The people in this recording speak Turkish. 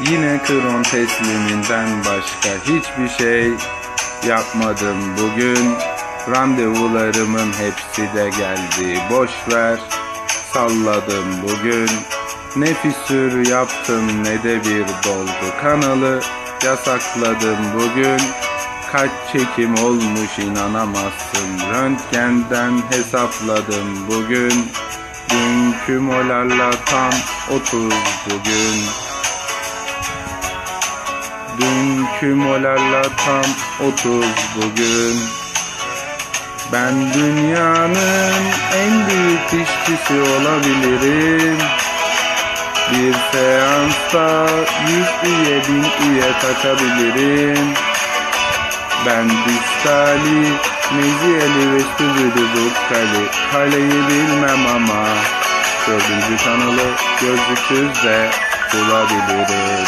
Yine kron tesliminden başka hiçbir şey yapmadım bugün. Randevularımın hepsi de geldi. Boş ver, salladım bugün. Ne fisür yaptım ne de bir dolgu kanalı yasakladım bugün. Kaç çekim olmuş inanamazsın. Röntgenden hesapladım bugün. Dünkü molarla tam 30 bugün. Dünkü molarla tam 30 bugün. Ben dünyanın en büyük işçisi olabilirim. Bir seansta yüz üye bin üye takabilirim. Ben distali, meziyeli ve stüdyodu kale. Kaleyi bilmem ama dördüncü kanalı gözlüksüz de bulabilirim.